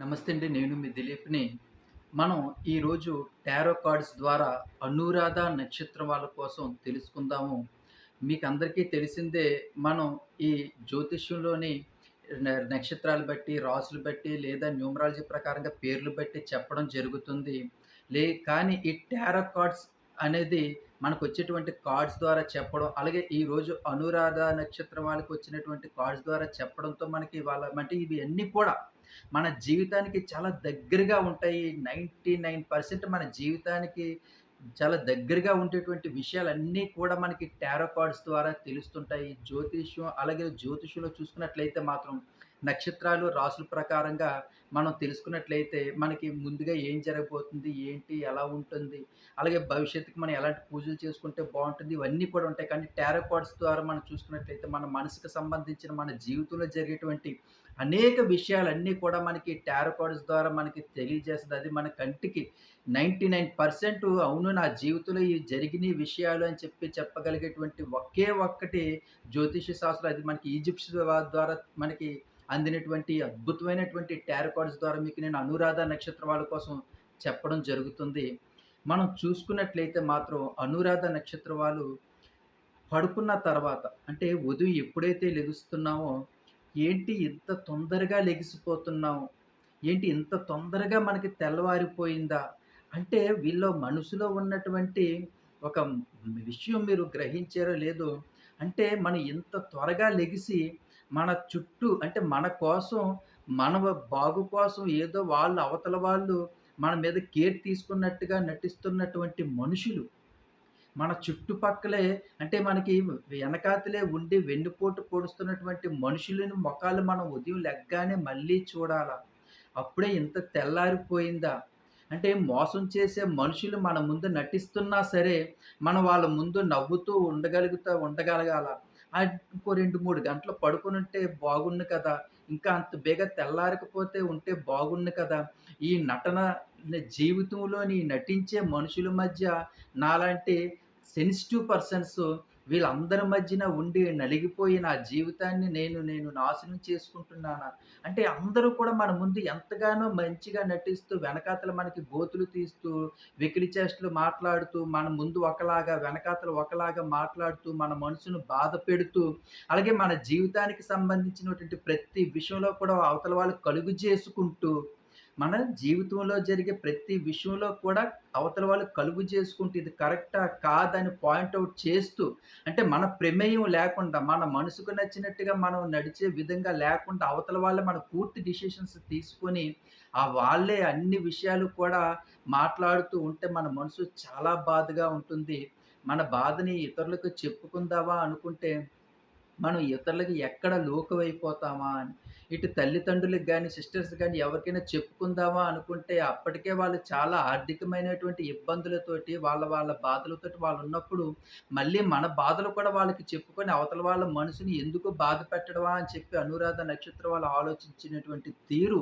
నమస్తే అండి నేను మీ దిలీప్ని. మనం ఈరోజు టారో కార్డ్స్ ద్వారా అనురాధ నక్షత్రం వాళ్ళ కోసం తెలుసుకుందాము. మీకు అందరికీ తెలిసిందే మనం ఈ జ్యోతిష్యంలోని నక్షత్రాలు బట్టి రాసులు బట్టి లేదా న్యూమరాలజీ ప్రకారంగా పేర్లు బట్టి చెప్పడం జరుగుతుంది. లే కానీ ఈ టారో కార్డ్స్ అనేది మనకు వచ్చేటువంటి కార్డ్స్ ద్వారా చెప్పడం అలాగే ఈరోజు అనురాధ నక్షత్రం వాళ్ళకి వచ్చినటువంటి కార్డ్స్ ద్వారా చెప్పడంతో మనకి వాళ్ళ అంటే ఇవి అన్నీ కూడా మన జీవితానికి చాలా దగ్గరగా ఉంటాయి. నైంటీ నైన్ పర్సెంట్ మన జీవితానికి చాలా దగ్గరగా ఉండేటువంటి విషయాలన్నీ కూడా మనకి టారో కార్డ్స్ ద్వారా తెలుస్తుంటాయి. జ్యోతిష్యం అలాగే జ్యోతిష్యంలో చూసుకున్నట్లయితే మాత్రం నక్షత్రాలు రాసుల ప్రకారంగా మనం తెలుసుకున్నట్లయితే మనకి ముందుగా ఏం జరగబోతుంది ఏంటి ఎలా ఉంటుంది అలాగే భవిష్యత్తుకి మనం ఎలాంటి పూజలు చేసుకుంటే బాగుంటుంది ఇవన్నీ కూడా ఉంటాయి. కానీ టారో ద్వారా మనం చూసుకున్నట్లయితే మన మనసుకు సంబంధించిన మన జీవితంలో జరిగేటువంటి అనేక విషయాలన్నీ కూడా మనకి టారోకార్డ్స్ ద్వారా మనకి తెలియజేస్తుంది. అది మన కంటికి నైంటీ నైన్ పర్సెంట్ అవును నా జీవితంలో ఈ జరిగిన ఈ విషయాలు అని చెప్పి చెప్పగలిగేటువంటి ఒకే ఒక్కటి జ్యోతిష శాస్త్రం. అది మనకి ఈజిప్ట్స్ ద్వారా మనకి అందినటువంటి అద్భుతమైనటువంటి టారకార్డ్స్ ద్వారా మీకు నేను అనురాధ నక్షత్రం వాళ్ళ కోసం చెప్పడం జరుగుతుంది. మనం చూసుకున్నట్లయితే మాత్రం అనురాధ నక్షత్రం వాళ్ళు పడుకున్న తర్వాత అంటే ఉదయం ఎప్పుడైతే లెగుస్తున్నామో ఏంటి ఇంత తొందరగా లెగిసిపోతున్నాము ఏంటి ఇంత తొందరగా మనకి తెల్లవారిపోయిందా? అంటే వీళ్ళ మనసులో ఉన్నటువంటి ఒక విషయం మీరు గ్రహించారో లేదో అంటే మనం ఇంత త్వరగా లెగిసి మన చుట్టూ అంటే మన కోసం మన బాగు కోసం ఏదో వాళ్ళు అవతల వాళ్ళు మన మీద కేర్ తీసుకున్నట్టుగా నటిస్తున్నటువంటి మనుషులు. మన చుట్టుపక్కలే అంటే మనకి వెనకాతలే ఉండి వెన్నుపోటు పొడుస్తున్నటువంటి మనుషులని మొఖాలు మనం ఉదయం లెగ్గానే మళ్ళీ చూడాలా? అప్పుడే ఇంత తెల్లారిపోయిందా? అంటే మోసం చేసే మనుషులు మన ముందు నటిస్తున్నా సరే మనం వాళ్ళ ముందు నవ్వుతూ ఉండగలుగుతా ఉండగలగాల? ఇంకో రెండు మూడు గంటలు పడుకుని ఉంటే బాగుండు కదా. ఇంకా అంత బేగా తెల్లారకపోతే ఉంటే బాగుండు కదా. ఈ నటన జీవితంలోని నటించే మనుషుల మధ్య నాలాంటి సెన్సిటివ్ పర్సన్స్ వీళ్ళందరి మధ్యన ఉండి నలిగిపోయి నా జీవితాన్ని నేను నేను నాశనం చేసుకుంటున్నానా? అంటే అందరూ కూడా మన ముందు ఎంతగానో మంచిగా నటిస్తూ వెనకాతల మనకి గోతులు తీస్తూ వెకిలి చేష్టలు మాట్లాడుతూ మన ముందు ఒకలాగా వెనకాతల ఒకలాగా మాట్లాడుతూ మన మనసును బాధ పెడుతూ అలాగే మన జీవితానికి సంబంధించినటువంటి ప్రతి విషయంలో కూడా అవతల వాళ్ళు కలుగు చేసుకుంటూ మన జీవితంలో జరిగే ప్రతి విషయంలో కూడా అవతల వాళ్ళు కలుగు చేసుకుంటే ఇది కరెక్టా కాదని పాయింట్అవుట్ చేస్తూ అంటే మన ప్రమేయం లేకుండా మన మనసుకు నచ్చినట్టుగా మనం నడిచే విధంగా లేకుండా అవతల వాళ్ళే మన పూర్తి డిసిషన్స్ తీసుకొని ఆ వాళ్ళే అన్ని విషయాలు కూడా మాట్లాడుతూ ఉంటే మన మనసు చాలా బాధగా ఉంటుంది. మన బాధని ఇతరులకు చెప్పుకుందావా అనుకుంటే మనం ఇతరులకి ఎక్కడ లోకువైపోతామా అని. ఇటు తల్లిదండ్రులకు కానీ సిస్టర్స్ కానీ ఎవరికైనా చెప్పుకుందామా అనుకుంటే అప్పటికే వాళ్ళు చాలా ఆర్థికమైనటువంటి ఇబ్బందులతోటి వాళ్ళ వాళ్ళ బాధలతోటి వాళ్ళు ఉన్నప్పుడు మళ్ళీ మన బాధలు కూడా వాళ్ళకి చెప్పుకొని అవతల వాళ్ళ మనసుని ఎందుకు బాధ పెట్టడమా అని చెప్పి అనురాధ నక్షత్రం వాళ్ళు ఆలోచించినటువంటి తీరు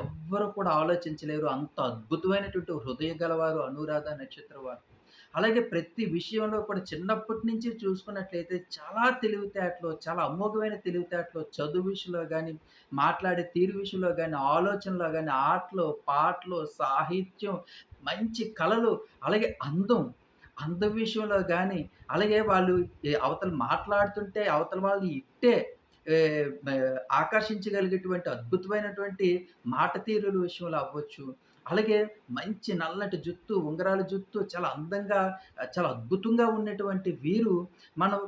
ఎవ్వరు కూడా ఆలోచించలేరు. అంత అద్భుతమైనటువంటి హృదయ గలవారు అనురాధ నక్షత్రం వారు అలాగే ప్రతి విషయంలో కూడా చిన్నప్పటి నుంచి చూసుకున్నట్లయితే చాలా తెలివితేటలు చాలా అమోఘమైన తెలివితేటలు చదువు విషయంలో కానీ మాట్లాడే తీరు విషయంలో కానీ ఆలోచనలో కానీ ఆటలు పాటలు సాహిత్యం మంచి కళలు అలాగే అందం అందం విషయంలో కానీ అలాగే వాళ్ళు అవతలు అవతల మాట్లాడుతుంటే అవతల వాళ్ళు ఇట్టే ఆకర్షించగలిగేటువంటి అద్భుతమైనటువంటి మాట తీరుల విషయంలో అవ్వచ్చు. అలాగే మంచి నల్లటి జుత్తు ఉంగరాల జుత్తు చాలా అందంగా చాలా అద్భుతంగా ఉన్నటువంటి వీరు మనం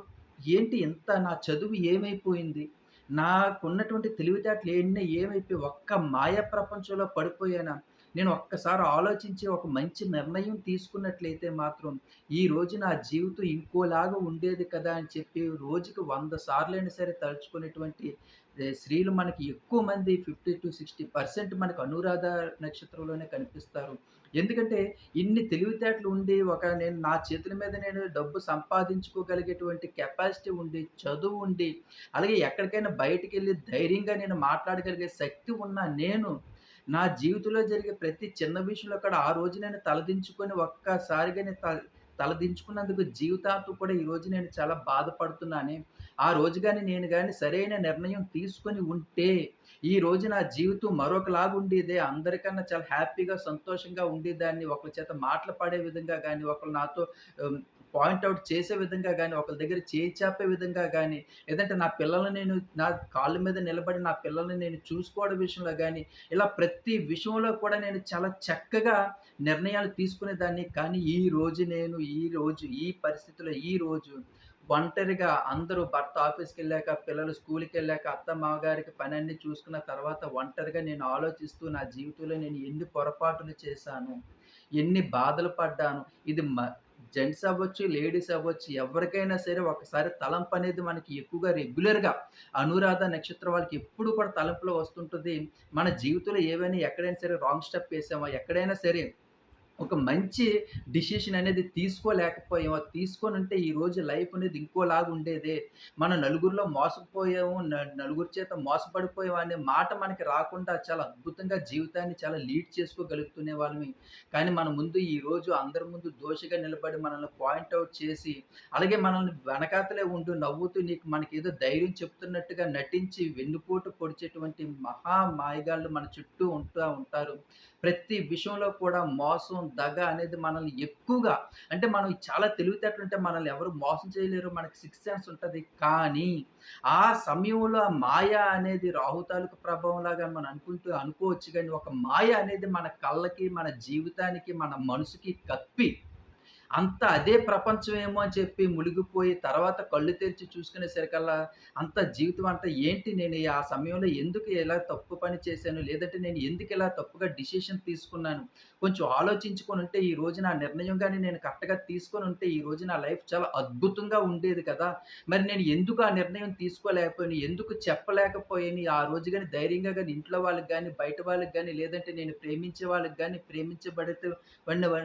ఏంటి ఎంత నా చదువు ఏమైపోయింది? నాకున్నటువంటి తెలివితేటలు ఎన్ని ఏమైపోయి ఒక్క మాయ ప్రపంచంలో పడిపోయానా? నేను ఒక్కసారి ఆలోచించి ఒక మంచి నిర్ణయం తీసుకున్నట్లయితే మాత్రం ఈ రోజు నా జీవితం ఇంకోలాగా ఉండేది కదా అని చెప్పి రోజుకి వంద సార్లైనా సరే తలుచుకునేటువంటి స్త్రీలు మనకి ఎక్కువ మంది ఫిఫ్టీ టు సిక్స్టీ పర్సెంట్ మనకు అనురాధ నక్షత్రంలోనే కనిపిస్తారు. ఎందుకంటే ఇన్ని తెలివితేటలు ఉండి ఒక నేను నా చేతుల మీద నేను డబ్బు సంపాదించుకోగలిగేటువంటి కెపాసిటీ ఉండి చదువు ఉండి అలాగే ఎక్కడికైనా బయటికి వెళ్ళి ధైర్యంగా నేను మాట్లాడగలిగే శక్తి ఉన్న నేను నా జీవితంలో జరిగే ప్రతి చిన్న విషయంలో కూడా ఆ రోజు నేను తలదించుకొని ఒక్కసారిగా నేను తల తలదించుకున్నందుకు జీవితాంతం కూడా ఈరోజు నేను చాలా బాధపడుతున్నాను. ఆ రోజు కానీ నేను కానీ సరైన నిర్ణయం తీసుకొని ఉంటే ఈ రోజు నా జీవితం మరొకలాగా ఉండేదే. అందరికన్నా చాలా హ్యాపీగా, సంతోషంగా ఉండేదాన్ని. ఒకరి చేత మాటలు పడే విధంగా కానీ ఒకళ్ళు నాతో పాయింట్అవుట్ పాయింట్ చేసే విధంగా కానీ ఒకరి దగ్గర చేయి విధంగా కానీ లేదంటే నా పిల్లల్ని నేను నా కాళ్ళ మీద నిలబడి నా పిల్లల్ని నేను చూసుకోవడం విషయంలో కానీ ఇలా ప్రతి విషయంలో కూడా నేను చాలా చక్కగా నిర్ణయాలు తీసుకునేదాన్ని. కానీ ఈ రోజు నేను ఈ రోజు ఈ పరిస్థితిలో ఈ రోజు ఒంటరిగా అందరూ భర్త ఆఫీస్‌కెళ్ళాక, పిల్లలు స్కూల్కి వెళ్ళాక అత్త, మామగారికి పనన్నీ చూసుకున్న తర్వాత ఒంటరిగా నేను ఆలోచిస్తూ నా జీవితంలో నేను ఎన్ని పొరపాట్లు చేశాను, ఎన్ని బాధలు పడ్డాను. ఇది మ జెంట్స్ అవ్వచ్చు, లేడీస్ అవ్వచ్చు ఎవరికైనా సరే ఒకసారి తలంపు అనేది మనకి ఎక్కువగా రెగ్యులర్‌గా అనురాధ నక్షత్రం వాళ్ళకి ఎప్పుడు కూడా తలంపులో వస్తుంటుంది మన జీవితంలో ఏవైనా ఎక్కడైనా సరే రాంగ్ స్టెప్ వేసామా ఎక్కడైనా సరే ఒక మంచి డిసిషన్ అనేది తీసుకోలేకపోయాము తీసుకొని ఉంటే ఈరోజు లైఫ్ అనేది ఇంకోలాగా ఉండేదే. మనం నలుగురిలో మోసపోయాము, నలుగురి చేత మోసపడిపోయాము అనే మాట మనకి రాకుండా చాలా అద్భుతంగా జీవితాన్ని చాలా లీడ్ చేసుకోగలుగుతునే వాళ్ళమి. కానీ మన ముందు ఈరోజు అందరి ముందు దోషిగా నిలబడి మనల్ని పాయింట్ చేసి, అలాగే మనల్ని వెనకాతలే ఉంటూ నవ్వుతూ నీకు మనకి ఏదో ధైర్యం చెప్తున్నట్టుగా నటించి వెన్నుపోటు పొడిచేటువంటి మహా మాయగాళ్ళు మన చుట్టూ ఉంటూ ఉంటారు. ప్రతి విషయంలో కూడా మోసం, దగ అనేది మనల్ని ఎక్కువగా అంటే మనం చాలా తెలివితేటలుంటే మనల్ని ఎవరు మోసం చేయలేరు. మనకి సిక్స్ సెన్స్ ఉంటుంది కానీ ఆ సమయంలో ఆ మాయ అనేది రాహు ప్రభావం లాగా మనం అనుకుంటూ అనుకోవచ్చు కానీ ఒక మాయ అనేది మన కళ్ళకి, మన జీవితానికి, మన మనసుకి కప్పి అంత అదే ప్రపంచమేమో అని చెప్పి మునిగిపోయి తర్వాత కళ్ళు తెరిచి చూసుకునేసరికల్లా అంత జీవితం అంతా ఏంటి నేను ఆ సమయంలో ఎందుకు ఇలా తప్పు పని చేశాను? లేదంటే నేను ఎందుకు ఇలా తప్పుగా డిసిషన్ తీసుకున్నాను? కొంచెం ఆలోచించుకొని ఉంటే ఈ రోజు నా నిర్ణయం కానీ నేను కరెక్ట్‌గా తీసుకొని ఉంటే ఈ రోజు నా లైఫ్ చాలా అద్భుతంగా ఉండేది కదా! మరి నేను ఎందుకు ఆ నిర్ణయం తీసుకోలేకపోయాను? ఎందుకు చెప్పలేకపోయాను? ఆ రోజు కానీ ధైర్యంగా కానీ ఇంట్లో వాళ్ళకి కానీ బయట వాళ్ళకి కానీ లేదంటే నేను ప్రేమించే వాళ్ళకి కానీ ప్రేమించబడితే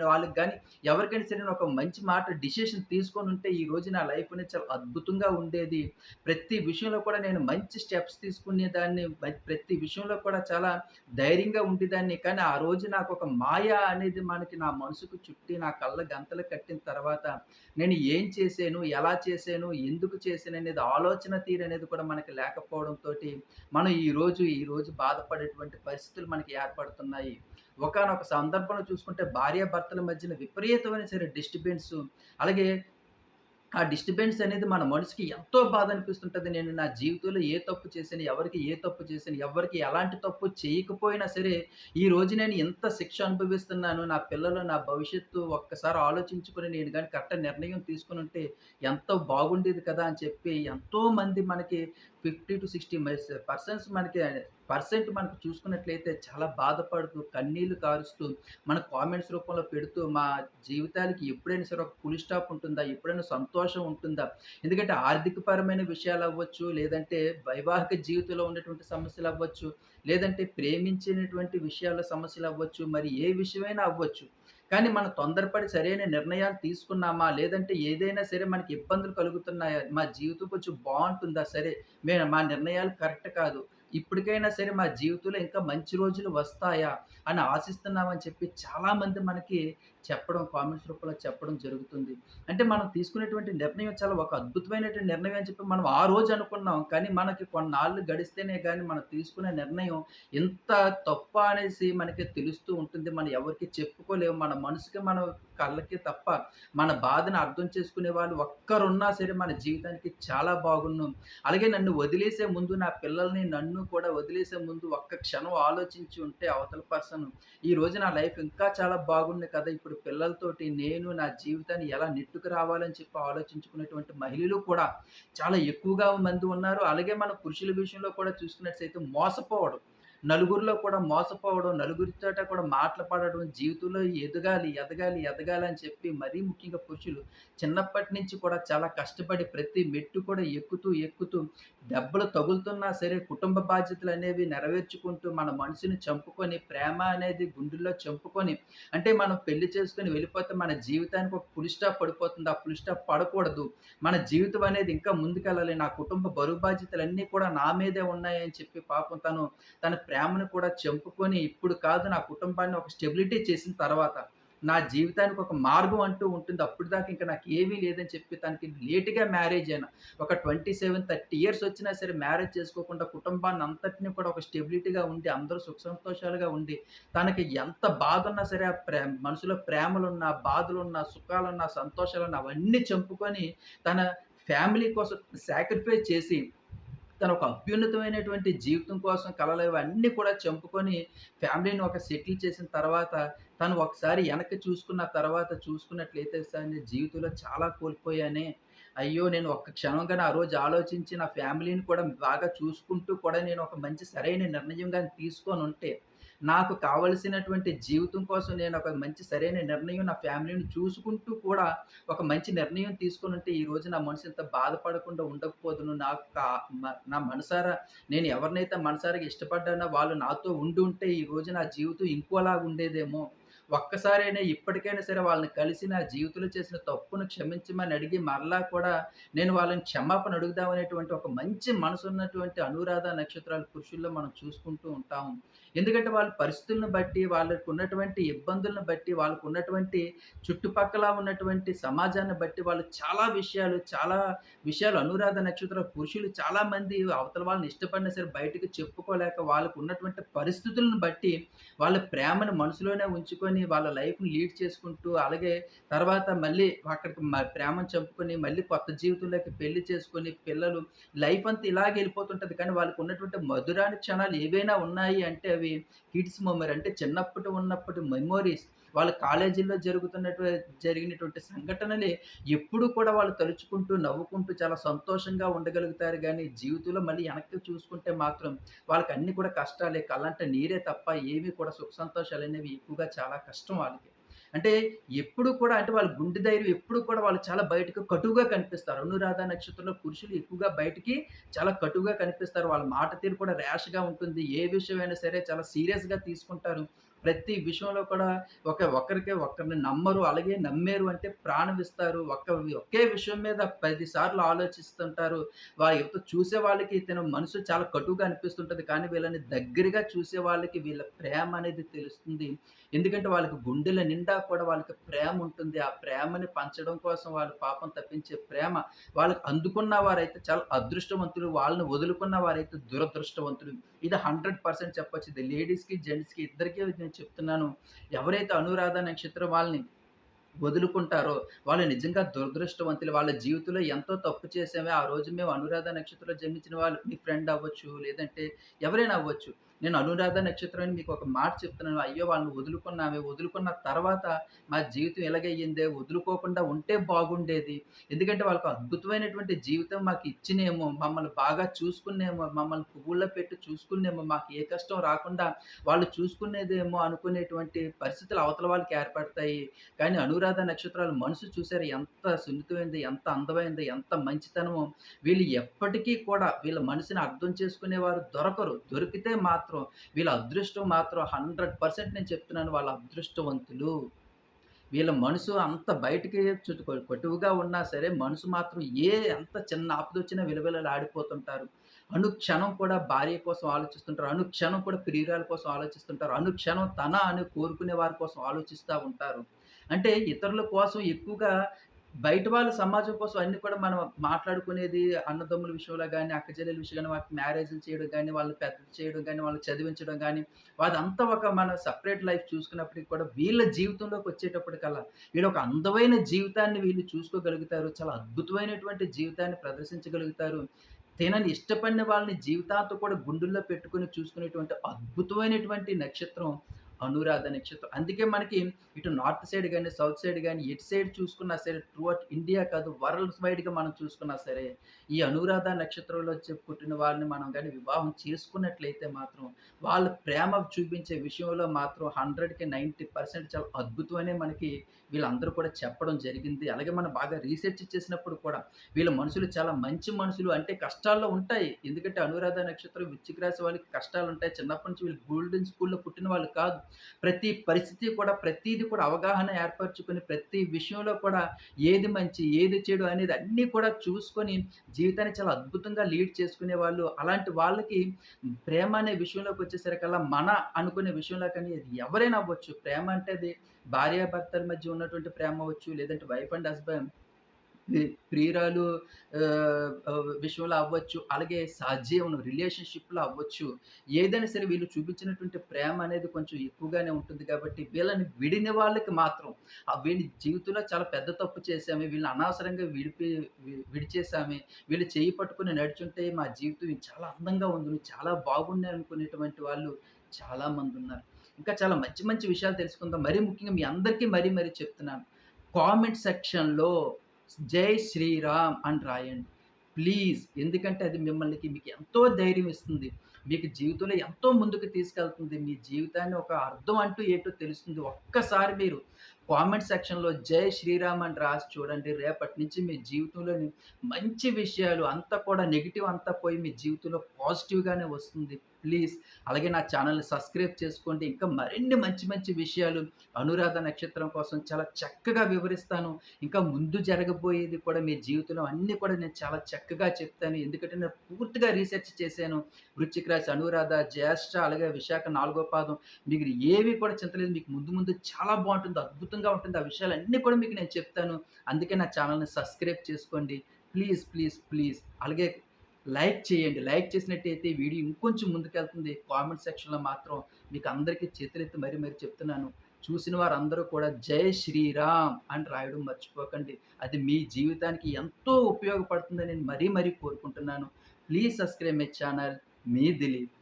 వాళ్ళకి కానీ ఎవరికైనా సరే నేను ఒక మంచి మాట డిసిషన్ తీసుకొని ఉంటే ఈ రోజు నా లైఫ్ అనేది చాలా అద్భుతంగా ఉండేది. ప్రతి విషయంలో కూడా నేను మంచి స్టెప్స్ తీసుకునేదాన్ని. ప్రతి విషయంలో కూడా చాలా ధైర్యంగా ఉండేదాన్ని. కానీ ఆ రోజు నాకు ఒక మాయ అనేది మనకి నా మనసుకు చుట్టి నా కళ్ళ గంతలు కట్టిన తర్వాత నేను ఏం చేశాను? ఎలా చేశాను? ఎందుకు చేశాను అనేది ఆలోచన తీరు అనేది కూడా మనకి లేకపోవడంతోటి మనం ఈరోజు, ఈరోజు బాధపడేటువంటి పరిస్థితులు మనకి ఏర్పడుతున్నాయి. ఒకానొక సందర్భంలో చూసుకుంటే భార్యాభర్తల మధ్యన విపరీతమైన సరే డిస్టర్బెన్స్ అలాగే ఆ డిస్టర్బెన్స్ అనేది మన మనసుకి ఎంతో బాధ అనిపిస్తుంటుంది నేను నా జీవితంలో ఏ తప్పు చేశాను? ఎవరికి ఏ తప్పు చేశాను? ఎవరికి ఎలాంటి తప్పు చేయకపోయినా సరే, ఈ రోజు నేను ఎంత శిక్ష అనుభవిస్తున్నాను. నా పిల్లలు, నా భవిష్యత్తు ఒక్కసారి ఆలోచించుకొని నేను కానీ కరెక్ట్ నిర్ణయం తీసుకుని ఉంటే ఎంతో బాగుండేది కదా! అని చెప్పి ఎంతోమంది మనకి ఫిఫ్టీ టు సిక్స్టీ పర్సన్స్ మనకి పర్సెంట్ మనకు చూసుకున్నట్లయితే చాలా బాధపడుతూ, కన్నీళ్ళు కారుస్తూ, మన కామెంట్స్ రూపంలో పెడుతూ, మా జీవితాలకి ఎప్పుడైనా సరే ఒక ఫుల్ స్టాప్ ఉంటుందా? ఎప్పుడైనా సంతోషం ఉంటుందా? ఎందుకంటే ఆర్థికపరమైన విషయాలవ్వచ్చు, లేదంటే వైవాహిక జీవితంలో ఉన్నటువంటి సమస్యలు అవ్వచ్చు లేదంటే ప్రేమించినటువంటి విషయాల సమస్యలవ్వచ్చు, మరి ఏ విషయమైనా అవ్వచ్చు. కానీ మనం తొందరపడి సరైన నిర్ణయాలు తీసుకున్నామా? లేదంటే ఏదైనా సరే మనకి ఇబ్బందులు కలుగుతున్నాయా? మా జీవితం కొంచెం బాగుంటుందా సరే, మేము మా నిర్ణయాలు కరెక్ట్ కాదు. ఇప్పటికైనా సరే మా జీవితంలో ఇంకా మంచి రోజులు వస్తాయా? అని ఆశిస్తున్నామని చెప్పి చాలామంది మనకి చెప్పడం కామెంట్స్ రూపంలో చెప్పడం జరుగుతుంది. అంటే మనం తీసుకునేటువంటి నిర్ణయం చాలా ఒక అద్భుతమైనటువంటి నిర్ణయం అని చెప్పి మనం ఆ రోజు అనుకున్నాం. కానీ మనకి కొన్నాళ్ళు గడిస్తేనే కానీ మనం తీసుకునే నిర్ణయం ఇంత తప్ప అనేసి మనకి తెలుస్తూ ఉంటుంది. మనం ఎవరికీ చెప్పుకోలేము. మన మనసుకి, మన కళ్ళకి తప్ప మన బాధను అర్థం చేసుకునే వాళ్ళు ఒక్కరున్నా సరే మన జీవితానికి చాలా బాగున్నాం అలాగే నన్ను వదిలేసే ముందు నా పిల్లల్ని, నన్ను కూడా వదిలేసే ముందు ఒక్క క్షణం ఆలోచించి ఉంటే అవతల పర్సన్ ఈ రోజు నా లైఫ్ ఇంకా చాలా బాగుంది కదా! ఇప్పుడు పిల్లలతోటి నేను నా జీవితాన్ని ఎలా నెట్టుకు రావాలని చెప్పి ఆలోచించుకునేటువంటి మహిళలు కూడా చాలా ఎక్కువగా మంది ఉన్నారు. అలాగే మన పురుషుల విషయంలో కూడా చూసుకున్నట్లయితే మోసపోవడం. నలుగురిలో కూడా మోసపోవడం, నలుగురితో కూడా మాటలు జీవితంలో ఎదగాలి, ఎదగాలి, ఎదగాలి అని చెప్పి మరీ ముఖ్యంగా పురుషులు చిన్నప్పటి నుంచి కూడా చాలా కష్టపడి ప్రతి మెట్టు కూడా ఎక్కుతూ, ఎక్కుతూ దెబ్బలు తగులుతున్నా సరే కుటుంబ బాధ్యతలు అనేవి నెరవేర్చుకుంటూ మన మనసుని చంపుకొని, ప్రేమ అనేది గుండెల్లో చంపుకొని అంటే మనం పెళ్ళి చేసుకొని వెళ్ళిపోతే మన జీవితానికి ఒక ఫుల్ స్టాప్ పడిపోతుంది. ఆ ఫుల్ స్టాప్ పడకూడదు. మన జీవితం అనేది ఇంకా ముందుకెళ్ళాలి. నా కుటుంబ బరువు బాధ్యతలన్నీ కూడా నా మీదే ఉన్నాయని చెప్పి పాపం తను తన ప్రేమను కూడా చంపుకొని ఇప్పుడు కాదు నా కుటుంబాన్ని ఒక స్టెబిలిటీ చేసిన తర్వాత నా జీవితానికి ఒక మార్గం అంటూ ఉంటుంది. అప్పటిదాకా ఇంకా నాకు ఏమీ లేదని చెప్పి తనకి లేట్‌గా మ్యారేజ్ అయినా ఒక 27, 30 ఇయర్స్ వచ్చినా సరే మ్యారేజ్ చేసుకోకుండా కుటుంబాన్ని అంతటిని కూడా ఒక స్టెబిలిటీగా ఉండి, అందరూ సుఖ సంతోషాలుగా ఉండి, తనకి ఎంత బాధ ఉన్నా సరే ఆ ప్రే మనసులో ప్రేమలున్నా, బాధలున్నా, సుఖాలున్నా, సంతోషాలున్నా అవన్నీ చంపుకొని తన ఫ్యామిలీ కోసం సాక్రిఫైస్ చేసి తన ఒక అభ్యున్నతమైనటువంటి జీవితం కోసం కలలు ఇవన్నీ కూడా చంపుకొని ఫ్యామిలీని ఒక సెటిల్ చేసిన తర్వాత తను ఒకసారి వెనక్కి చూసుకున్న తర్వాత చూసుకున్నట్లయితే సార్ నేను జీవితంలో చాలా కోల్పోయానే. అయ్యో నేను ఒక్క క్షణంగా ఆ రోజు ఆలోచించి నా ఫ్యామిలీని కూడా బాగా చూసుకుంటూ కూడా నేను ఒక మంచి సరైన నిర్ణయంగా తీసుకొని ఉంటే నాకు కావలసినటువంటి జీవితం కోసం నేను ఒక మంచి సరైన నిర్ణయం నా ఫ్యామిలీని చూసుకుంటూ కూడా ఒక మంచి నిర్ణయం తీసుకుని ఉంటే ఈరోజు నా మనసు ఇంత బాధపడకుండా ఉండకపోదును. నాకు నా మనసారా నేను ఎవరినైతే మనసారా ఇష్టపడ్డానో వాళ్ళు నాతో ఉండి ఉంటే ఈరోజు నా జీవితం ఇంకోలాగా ఉండేదేమో. ఒక్కసారైనా ఇప్పటికైనా సరే వాళ్ళని కలిసి నా జీవితంలో చేసిన తప్పును క్షమించమని అడిగి మరలా కూడా నేను వాళ్ళని క్షమాపణ అడుగుదామనేటువంటి ఒక మంచి మనసు ఉన్నటువంటి అనురాధ నక్షత్రాల పురుషుల్లో మనం చూసుకుంటూ ఉంటాము ఎందుకంటే వాళ్ళ పరిస్థితులను బట్టి వాళ్ళకు ఉన్నటువంటి ఇబ్బందులను బట్టి వాళ్ళకు ఉన్నటువంటి చుట్టుపక్కల ఉన్నటువంటి సమాజాన్ని బట్టి వాళ్ళు చాలా విషయాలు చాలా విషయాలు అనురాధ నక్షత్ర పురుషులు చాలామంది అవతల వాళ్ళని ఇష్టపడినా సరే బయటకు చెప్పుకోలేక వాళ్ళకు ఉన్నటువంటి పరిస్థితులను బట్టి వాళ్ళ ప్రేమను మనసులోనే ఉంచుకొని వాళ్ళ లైఫ్‌ని లీడ్ చేసుకుంటూ, అలాగే తర్వాత మళ్ళీ అక్కడికి ప్రేమను చంపుకొని, మళ్ళీ కొత్త జీవితంలోకి పెళ్ళి చేసుకొని, పిల్లలు లైఫ్ అంతా ఇలాగే వెళ్ళిపోతుంటుంది. కానీ వాళ్ళకు ఉన్నటువంటి మధురాని క్షణాలు ఏవైనా ఉన్నాయి అంటే అవి కిడ్స్ మెమరీ అంటే చిన్నప్పటి ఉన్నప్పటి మెమోరీస్. వాళ్ళ కాలేజీల్లో జరుగుతున్నటువంటి జరిగినటువంటి సంఘటనలే ఎప్పుడూ కూడా వాళ్ళు తలుచుకుంటూ, నవ్వుకుంటూ చాలా సంతోషంగా ఉండగలుగుతారు కానీ జీవితంలో మళ్ళీ వెనక్కి చూసుకుంటే మాత్రం వాళ్ళకి అన్నీ కూడా కష్టాలే. కళ్ళంట నీరే తప్ప ఏమీ కూడా సుఖ సంతోషాలు అనేవి ఎక్కువగా చాలా కష్టం వాళ్ళకి. అంటే ఎప్పుడు కూడా అంటే వాళ్ళ గుండె ధైర్యం ఎప్పుడు కూడా వాళ్ళు చాలా బయటకు కటువుగా కనిపిస్తారు. అనురాధ నక్షత్రంలో పురుషులు ఎక్కువగా బయటికి చాలా కటువుగా కనిపిస్తారు. వాళ్ళ మాట తీరు కూడా ర్యాష్‌గా ఉంటుంది. ఏ విషయమైనా సరే చాలా సీరియస్‌గా తీసుకుంటారు. ప్రతి విషయంలో కూడా ఒక ఒక్కరికే ఒకరిని నమ్మరు. అలాగే నమ్మేరు అంటే ప్రాణం ఇస్తారు. ఒక్క ఒకే విషయం మీద పదిసార్లు ఆలోచిస్తుంటారు. వాళ్ళ యువత చూసే వాళ్ళకి ఇతను మనసు చాలా కటువుగా అనిపిస్తుంటుంది కానీ వీళ్ళని దగ్గరగా చూసే వాళ్ళకి వీళ్ళ ప్రేమ అనేది తెలుస్తుంది. ఎందుకంటే వాళ్ళకి గుండెల నిండా కూడా వాళ్ళకి ప్రేమ ఉంటుంది. ఆ ప్రేమని పంచడం కోసం వాళ్ళు పాపం తప్పించే ప్రేమ వాళ్ళకి అందుకున్న వారైతే చాలా అదృష్టవంతులు. వాళ్ళని వదులుకున్న వారైతే దురదృష్టవంతులు. ఇది 100% చెప్పొచ్చు. ఇది లేడీస్‌కి, జెంట్స్‌కి ఇద్దరికీ నేను చెప్తున్నాను. ఎవరైతే అనురాధ నక్షత్రం వాళ్ళని వదులుకుంటారో వాళ్ళు నిజంగా దురదృష్టవంతులు. వాళ్ళ జీవితంలో ఎంతో తప్పు చేసామే. ఆ రోజు మేము అనురాధ నక్షత్రంలో జన్మించిన వాళ్ళు మీ ఫ్రెండ్ అవ్వచ్చు, లేదంటే ఎవరైనా అవ్వచ్చు. నేను అనురాధ నక్షత్రం అని మీకు ఒక మాట చెప్తున్నాను. అయ్యో! వాళ్ళని వదులుకున్నామే. వదులుకున్న తర్వాత మా జీవితం ఎలాగయ్యిందే వదులుకోకుండా ఉంటే బాగుండేది. ఎందుకంటే వాళ్ళకు అద్భుతమైనటువంటి జీవితం మాకు ఇచ్చినేమో, మమ్మల్ని బాగా చూసుకునేమో, మమ్మల్ని పువ్వుల్లో పెట్టి చూసుకునేమో, మాకు ఏ కష్టం రాకుండా వాళ్ళు చూసుకునేదేమో అనుకునేటువంటి పరిస్థితులు అవతల వాళ్ళకి ఏర్పడతాయి. కానీ అనురాధ నక్షత్రాలు మనసు చూశారు ఎంత సున్నితమైంది, ఎంత అందమైంది, ఎంత మంచితనమో. వీళ్ళు ఎప్పటికీ కూడా వీళ్ళ మనసుని అర్థం చేసుకునేవారు దొరకరు. దొరికితే మాత్రం వీళ్ళ అదృష్టం మాత్రం 100% నేను చెప్తున్నాను వాళ్ళ అదృష్టవంతులు. వీళ్ళ మనసు అంత బయటికి చుట్టు ఉన్నా సరే, మనసు మాత్రం ఏ ఎంత చిన్న ఆపదొచ్చినా విలవిలలాడిపోతుంటారు. అనుక్షణం కూడా భార్య కోసం ఆలోచిస్తుంటారు. అనుక్షణం కూడా ప్రియురాల కోసం ఆలోచిస్తుంటారు. అనుక్షణం తన అని కోరుకునే వారి కోసం ఆలోచిస్తూ ఉంటారు. అంటే ఇతరుల కోసం ఎక్కువగా బయట వాళ్ళ సమాజం కోసం అన్నీ కూడా మనం మాట్లాడుకునేది అన్నదమ్ముల విషయంలో కానీ అక్క చెల్లెల విషయం కానీ వాళ్ళకి మ్యారేజ్‌లు చేయడం కానీ వాళ్ళు పెద్ద చేయడం కానీ వాళ్ళని చదివించడం కానీ అదంతా ఒక మన సెపరేట్ లైఫ్ చూసుకున్నప్పటికి కూడా వీళ్ళ జీవితంలోకి వచ్చేటప్పటికల్లా వీళ్ళు ఒక అందమైన జీవితాన్ని వీళ్ళు చూసుకోగలుగుతారు. చాలా అద్భుతమైనటువంటి జీవితాన్ని ప్రదర్శించగలుగుతారు. తినని ఇష్టపడిన వాళ్ళని జీవితాంతం కూడా గుండెల్లో పెట్టుకుని చూసుకునేటువంటి అద్భుతమైనటువంటి నక్షత్రం అనురాధ నక్షత్రం. అందుకే మనకి ఇటు నార్త్ సైడ్ కానీ సౌత్ సైడ్ కానీ ఎటు సైడ్ చూసుకున్నా సరే త్రూఅవుట్ ఇండియా కాదు వరల్డ్ వైడ్‌గా మనం చూసుకున్నా సరే, ఈ అనురాధ నక్షత్రంలో పుట్టిన వాళ్ళని మనం కానీ వివాహం చేసుకున్నట్లయితే మాత్రం, వాళ్ళ ప్రేమ చూపించే విషయంలో మాత్రం 100కి 90% చాలా అద్భుతమనే మనకి వీళ్ళందరూ కూడా చెప్పడం జరిగింది. అలాగే మనం బాగా రీసెర్చ్ చేసినప్పుడు కూడా వీళ్ళ మనుషులు చాలా మంచి మనుషులు. అంటే కష్టాల్లో ఉంటాయి. ఎందుకంటే అనురాధ నక్షత్రం విచ్చిక రాశి వాళ్ళకి కష్టాలు ఉంటాయి చిన్నప్పటి నుంచి వీళ్ళు గోల్డెన్ స్కూల్‌లో పుట్టిన వాళ్ళు కాదు. ప్రతి పరిస్థితి కూడా ప్రతిది కూడా అవగాహన ఏర్పరచుకొని ప్రతి విషయంలో కూడా ఏది మంచి, ఏది చెడు అనేది అన్నీ కూడా చూసుకొని జీవితాన్ని చాలా అద్భుతంగా లీడ్ చేసుకునే వాళ్ళు. అలాంటి వాళ్ళకి ప్రేమ అనే విషయంలోకి వచ్చేసరికల్లా మన అనుకునే విషయంలో కానీ అది ఎవరైనా అవ్వచ్చు. ప్రేమ అంటే అది భార్యాభర్తల మధ్య ఉన్నటువంటి ప్రేమ అవ్వచ్చు, లేదంటే వైఫ్ అండ్ హస్బెండ్ ప్రియురాలు విషయంలో అవ్వచ్చు. అలాగే సహజీవనం రిలేషన్‌షిప్‌లో అవ్వచ్చు. ఏదైనా సరే వీళ్ళు చూపించినటువంటి ప్రేమ అనేది కొంచెం ఎక్కువగానే ఉంటుంది కాబట్టి వీళ్ళని విడిన వాళ్ళకి మాత్రం వీళ్ళ జీవితంలో చాలా పెద్ద తప్పు చేశామే, వీళ్ళని అనవసరంగా విడిపి వి విడిచేసామే, వీళ్ళు చేయి పట్టుకుని నడుచుంటే మా జీవితం చాలా అందంగా ఉంది చాలా బాగుండే అనుకునేటువంటి వాళ్ళు చాలామందున్నారు. ఇంకా చాలా మంచి మంచి విషయాలు తెలుసుకుందాం. మరీ ముఖ్యంగా మీ అందరికీ మరీ మరీ చెప్తున్నాను. కామెంట్ సెక్షన్‌లో జై శ్రీరామ్ అని రాయండి. ప్లీజ్. ఎందుకంటే అది మిమ్మల్ని మీకు ఎంతో ధైర్యం ఇస్తుంది. మీకు జీవితంలో ఎంతో ముందుకు తీసుకెళ్తుంది. మీ జీవితాన్ని ఒక అర్థం అంటూ ఏంటో తెలుస్తుంది. ఒక్కసారి మీరు కామెంట్ సెక్షన్‌లో జై శ్రీరామ్ అని రాసి చూడండి. రేపటి నుంచి మీ జీవితంలోని మంచి విషయాలు అంతా కూడా నెగిటివ్ అంతా పోయి మీ జీవితంలో పాజిటివ్‌గానే వస్తుంది. ప్లీజ్. అలాగే నా ఛానల్ని సబ్స్క్రైబ్ చేసుకోండి. ఇంకా మరిన్ని మంచి మంచి విషయాలు అనురాధ నక్షత్రం కోసం చాలా చక్కగా వివరిస్తాను. ఇంకా ముందు జరగబోయేది కూడా మీ జీవితంలో అన్నీ కూడా నేను చాలా చక్కగా చెప్తాను. ఎందుకంటే నేను పూర్తిగా రీసెర్చ్ చేశాను. వృచ్చిక రాశి, అనురాధ, జ్యేష్ఠ అలాగే విశాఖ నాలుగో పాదం మీకు ఏవి కూడా చింతలేదు. మీకు ముందు ముందు చాలా బాగుంటుంది అద్భుతం అద్భుతంగా ఉంటుంది. ఆ విషయాలన్నీ కూడా మీకు నేను చెప్తాను. అందుకే నా ఛానల్ని సబ్స్క్రైబ్ చేసుకోండి. Please, please, please. అలాగే లైక్ చేయండి. లైక్ చేసినట్టయితే వీడియో ఇంకొంచెం ముందుకెళ్తుంది. కామెంట్ సెక్షన్‌లో మాత్రం మీకు అందరికీ చేతులెత్తి మరీ మరీ చెప్తున్నాను. చూసిన వారందరూ కూడా జై శ్రీరామ్ అని రాయడం మర్చిపోకండి. అది మీ జీవితానికి ఎంతో ఉపయోగపడుతుందని నేను మరీ మరీ కోరుకుంటున్నాను. Please subscribe my channel. Me Dilip.